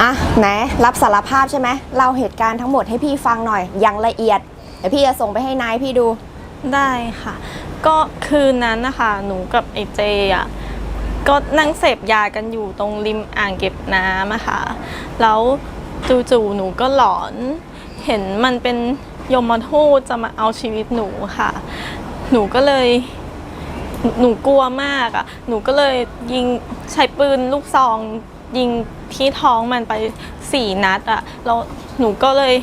อะไหนรับสารภาพใช่ไหมเล่าเหตุการณ์ทั้งหมดให้พี่ฟังหน่อยอย่างละเอียดเดี๋ยวพี่จะส่งไปให้นายพี่ดูได้ค่ะ ก็คืนนั้นนะคะ หนูกับไอเจอะก็นั่งเสพยากันอยู่ตรงริมอ่างเก็บน้ำอะค่ะ แล้วจู่ๆหนูก็หลอน เห็นมันเป็นยมทูตจะมาเอาชีวิตหนูค่ะ หนูก็เลยหนูกลัวมากอะ หนูก็เลยยิงใช้ปืนลูกซอง ยิงที่ท้องมันไปสี่นัดอะแล้วหนูก็เลย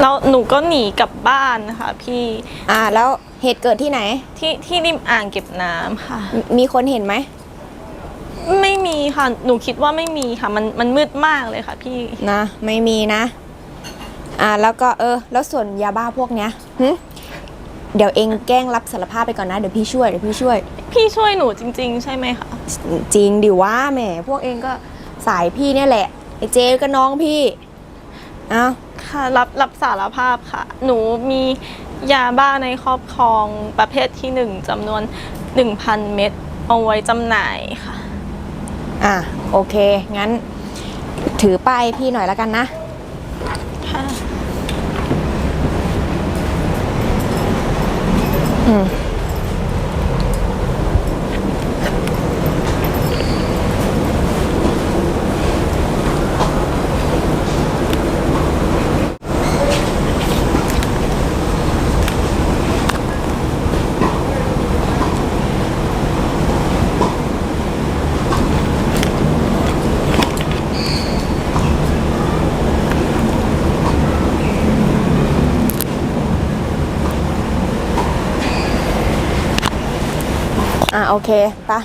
แล้วหนูก็หนีกลับบ้านนะคะพี่อ่า แล้วเหตุเกิดที่ไหน ที่ที่ริมอ่างเก็บน้ำค่ะ มมีคนเห็นไหมไม่มีค่ะ หนูคิดว่าไม่มีค่ะ มันมันมืดมากเลยค่ะ พี่นะ ไม่มีนะ อ่า แล้วก็เออ แล้วส่วนยาบ้าพวกเนี้ยหึ เดี๋ยวเองแกล้งรับสารภาพไปก่อนนะ เดี๋ยวพี่ช่วยเดี๋ยวพี่ช่วย พี่ช่วยหนูจริง ๆ ใช่ไหมคะ จริงดิว่าแหมพวกเองก็สายพี่เนี่ยแหละไอ้เจก็น้องพี่เอ้าค่ะรับรับสารภาพค่ะ หนูมียาบ้าในครอบครองประเภทที่หนึ่งจำนวน 1,000 เม็ดเอาไว้จำหน่ายค่ะ อะโอเค งั้น ถือป้ายพี่หน่อยแล้วกันนะค่ะ อื อะโอเคปะ